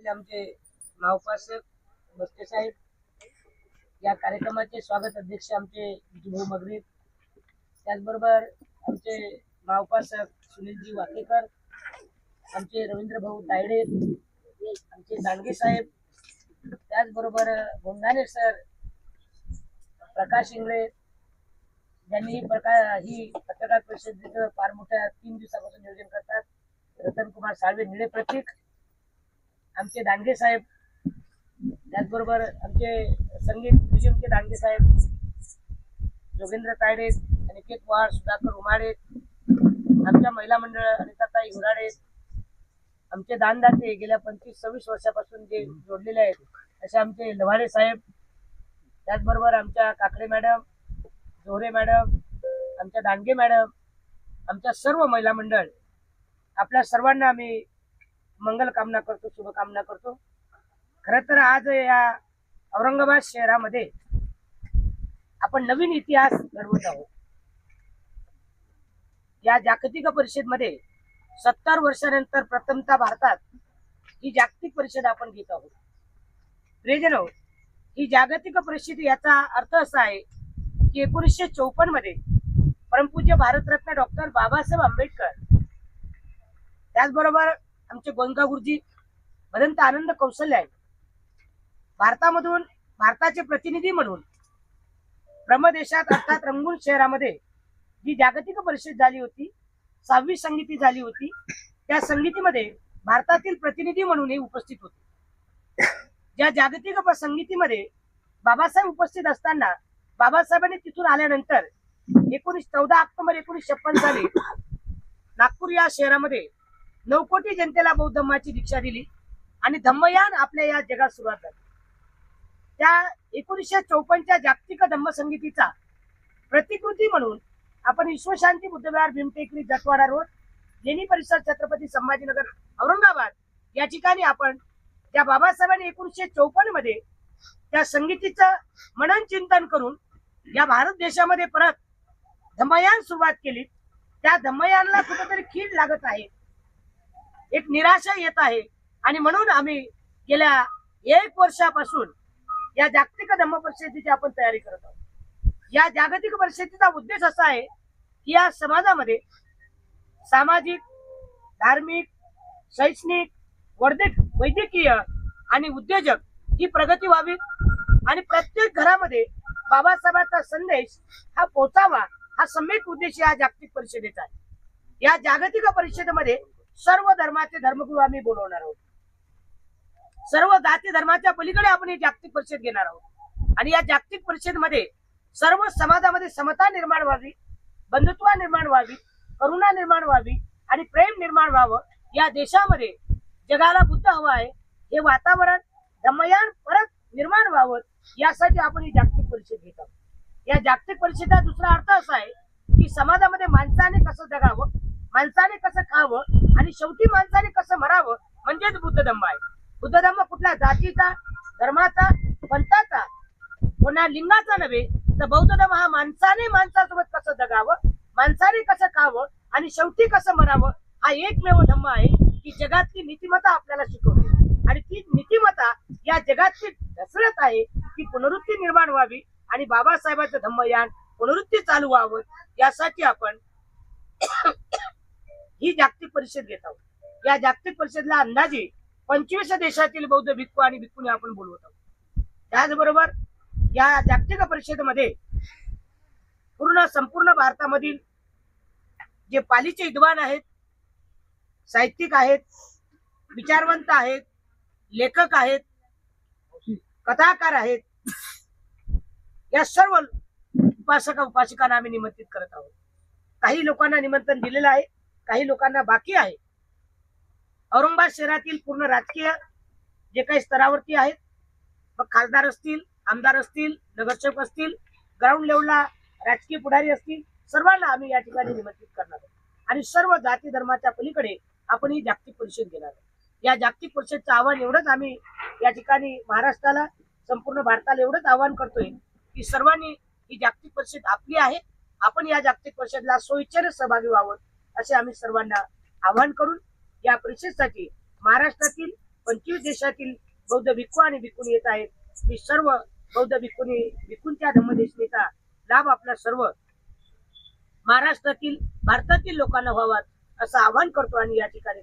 आमचे मावपासक बस्ते साहेब या कार्यक्रमाचे स्वागत अध्यक्ष आमचे विजूभाऊ मगरे. त्याचबरोबर आमचे मावपासक सुनीलजी वाकेकर आमचे रवींद्र भाऊ तायडे आमचे दांडगे साहेब त्याचबरोबर गोंडाने सर प्रकाश इंगळे ज्यांनी ही प्रकार ही पत्रकार परिषदेचं फार मोठ्या तीन दिवसापासून नियोजन करतात. रतन कुमार साळवे निळे प्रतीक आमचे दांडगे साहेब त्याचबरोबर आमचे संगीत म्युझियमचे दांडगे साहेब जोगेंद्र तायडे अनिकेत पवार सुधाकर उमाडे आमच्या महिला मंडळ अनिताताई हुराडे आमचे दानदाते गेल्या पंचवीस सव्वीस वर्षापासून जे जोडलेले आहेत असे आमचे लव्हाडे साहेब त्याचबरोबर आमच्या काकडे मॅडम जोहरे मॅडम आमच्या दांडगे मॅडम आमच्या सर्व महिला मंडळ आपल्या सर्वांना आम्ही मंगल कामना करतो शुभकामना करतो. खर तर आज या औरंगाबाद शहरामध्ये आपण नवीन इतिहास घडवत आहोत. या जागतिक परिषदमध्ये सत्तर वर्षानंतर प्रथमता भारतात ही जागतिक परिषद आपण घेत आहोत. प्रियजनो ही जागतिक परिषद याचा अर्थ असा आहे की एकोणीसशे चौपन्नमध्ये परमपूज्य भारतरत्न डॉक्टर बाबासाहेब आंबेडकर त्याचबरोबर आमचे गोंगा गुरुजी भदंत आनंद कौशल्य आहे भारतामधून भारताचे प्रतिनिधी म्हणून ब्रह्मदेशात अर्थात रंगून शहरामध्ये जी जागतिक परिषद झाली होती सहावी संगीती झाली होती त्या संगीतीमध्ये भारतातील प्रतिनिधी म्हणून हे उपस्थित होते. ज्या जागतिक संगीतीमध्ये बाबासाहेब उपस्थित असताना बाबासाहेबांनी तिथून आल्यानंतर एकोणीस चौदा ऑक्टोबर एकोणीसशे छप्पन साली नागपूर या शहरामध्ये नऊ कोटी जनतेला बौद्ध धम्माची दीक्षा दिली आणि धम्मयान आपल्या या जगात सुरुवात झाली. त्या एकोणीसशे चौपन्नच्या जागतिक धम्म संगीतीचा प्रतिकृती म्हणून आपण विश्वशांती बुद्धविहार भीमटेकडी जटवाडा रोड लेणी परिसर छत्रपती संभाजीनगर औरंगाबाद या ठिकाणी आपण त्या बाबासाहेबांनी एकोणीसशे चौपन्नमध्ये त्या संगीतीचं मनन चिंतन करून या भारत देशामध्ये परत धम्मयान सुरुवात केली. त्या धम्मयानला कुठेतरी खीड लागत आहे. एक निराशा येत आहे. आणि म्हणून आम्ही गेल्या एक वर्षापासून या जागतिक धम्म परिषदेची आपण तयारी करत आहोत. या जागतिक परिषदेचा उद्देश असा आहे की या समाजामध्ये सामाजिक धार्मिक शैक्षणिक वर्धिक वैद्यकीय आणि उद्योजक ही प्रगती व्हावी आणि प्रत्येक घरामध्ये बाबासाहेबांचा संदेश हा पोचावा हा सम्यक उद्देश या जागतिक परिषदेचा आहे. या जागतिक परिषदेमध्ये सर्व धर्माचे धर्मगुरू आम्ही बोलवणार आहोत. सर्व जाती धर्माच्या पलीकडे आपण ही जागतिक परिषद घेणार आहोत. आणि या जागतिक परिषदेमध्ये सर्व समाजामध्ये समता निर्माण व्हावी बंधुत्व निर्माण व्हावी करुणा निर्माण व्हावी आणि प्रेम निर्माण व्हावं या देशामध्ये जगाला बुद्ध हवं आहे हे वातावरण धमयान परत निर्माण व्हावं यासाठी आपण ही जागतिक परिषद घेत आहोत. या जागतिक परिषदेचा दुसरा अर्थ असा आहे की समाजामध्ये माणसाने कसं जगावं माणसाने कसं खावं आणि शेवटी माणसाने कसं मरावं म्हणजेच बुद्ध धम्म आहे. बुद्ध धम्म कुठल्या जातीचा धर्माचा पंथाचा? कोणा लिंगाचा नव्हे तर बौद्ध धर्म हा माणसाने माणसासोबत कसं जगावं माणसाने कसं खावं आणि शेवटी कसं मरावं हा एकमेव धम्म आहे की जगातली नीतिमत्ता आपल्याला शिकवते. आणि ती नीतिमत्ता या जगातली ढसळत आहे की पुनरुत्ती निर्माण व्हावी आणि बाबासाहेबांचं धम्मयान पुनरुत्ती चालू व्हावं यासाठी आपण ही जागतिक परिषद घेत आहोत. या जागतिक परिषदेला अंदाजे पंचवीस देशातील बौद्ध भिक्खू आणि भिक्खूने आपण बोलवत आहोत. त्याचबरोबर या जागतिक परिषदेमध्ये पूर्ण संपूर्ण भारतामधील जे पालीचे विद्वान आहेत साहित्यिक आहेत विचारवंत आहेत लेखक आहेत कथाकार आहेत या सर्व उपासक उपासिकांना आम्ही निमंत्रित करत आहोत. काही लोकांना निमंत्रण दिलेलं आहे. काही लोकांना बाकी आहे. औरंगाबाद शहरातील पूर्ण राजकीय जे काही स्तरावरती आहेत मग खासदार असतील आमदार असतील नगरसेवक असतील ग्राउंड लेवलला राजकीय पुढारी असतील सर्वांना आम्ही या ठिकाणी निमंत्रित करणार आहोत. आणि सर्व जाती धर्माच्या पलीकडे आपण ही जागतिक परिषद घेणार आहोत. या जागतिक परिषदचं आव्हान एवढंच आम्ही या ठिकाणी महाराष्ट्राला संपूर्ण भारताला एवढंच आव्हान करतोय की सर्वांनी ही जागतिक परिषद आपली आहे. आपण या जागतिक परिषदला सोयीच्याने सहभागी व्हावं. असे आम्ही सर्वांना आवाहन करून या परिषदेसाठी महाराष्ट्रातील पंचवीस देशातील बौद्ध भिक्खू आणि भिक्खून येत आहेत. मी सर्व बौद्ध भिक्खूनी भिक्खूंच्या धम्मदेशनेचा लाभ आपला सर्व महाराष्ट्रातील भारतातील लोकांना व्हावा असं आवाहन करतो आणि या ठिकाणी